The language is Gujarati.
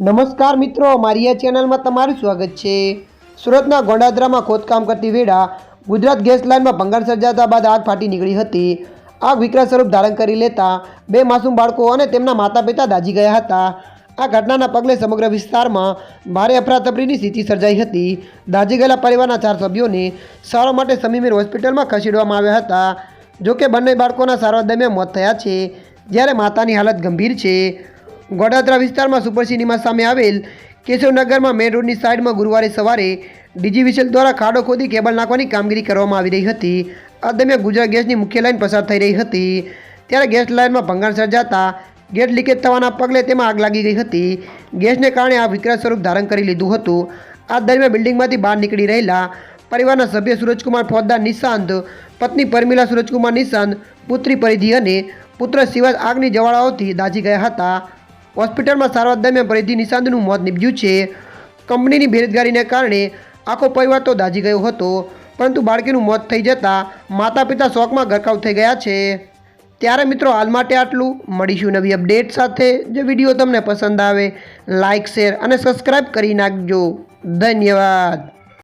નમસ્કાર મિત્રો, મારી આ ચેનલમાં તમારું સ્વાગત છે. સુરતના ગોંડાદરામાં ખોદકામ કરતી વેળા ગુજરાત ગેસ લાઇનમાં ભંગાર સર્જાતા બાદ આગ ફાટી નીકળી હતી. આગ વિકરાળ સ્વરૂપ ધારણ કરી લેતા બે માસૂમ બાળકો અને તેમના માતા પિતા દાઝી ગયા હતા. આ ઘટનાના પગલે સમગ્ર વિસ્તારમાં ભારે અફરાતફરીની સ્થિતિ સર્જાઈ હતી. દાઝી ગયેલા પરિવારના ચાર સભ્યોને સારવાર માટે સમીમેર હોસ્પિટલમાં ખસેડવામાં આવ્યા હતા. જોકે બંને બાળકોના સારવાર દરમિયાન મોત થયા છે. જ્યારે માતાની હાલત ગંભીર છે. ગોડાદરા વિસ્તારમાં સુપર સિનેમા સામે આવેલ કેશવનગરમાં મેન રોડની સાઇડમાં ગુરુવારે સવારે ડીજીવીસીએલ દ્વારા ખાડો ખોદી કેબલ નાખવાની કામગીરી કરવામાં આવી રહી હતી. આ દરમિયાન ગુજરાત ગેસની મુખ્ય લાઇન પસાર થઈ રહી હતી. ત્યારે ગેસ લાઇનમાં ભંગાણ સર્જાતા ગેટ લીકેજ થવાના પગલે તેમાં આગ લાગી ગઈ હતી. ગેસને કારણે આ વિકરાળ સ્વરૂપ ધારણ કરી લીધું હતું. આ દરમિયાન બિલ્ડિંગમાંથી બહાર નીકળી રહેલા પરિવારના સભ્ય સુરજકુમાર ફોજદાર નિશાંત, પત્ની પરમિલા સુરજકુમાર નિશાંત, પુત્રી પરિધિ અને પુત્ર શિવાજ આગની જવાળાઓથી દાઝી ગયા હતા. હોસ્પિટલમાં સારવાર દરમિયાન પરિધિ નિશાંતનું મોત નીપજ્યું છે. કંપનીની બેરોજગારીને કારણે આખો પરિવાર તો દાઝી ગયો હતો, પરંતુ બાળકીનું મોત થઈ જતાં માતા પિતા શોકમાં ગરકાવ થઈ ગયા છે. ત્યારે મિત્રો હાલ માટે આટલું. મળીશું નવી અપડેટ સાથે. જે વીડિયો તમને પસંદ આવે લાઇક શેર અને સબસ્ક્રાઈબ કરી નાખજો. ધન્યવાદ.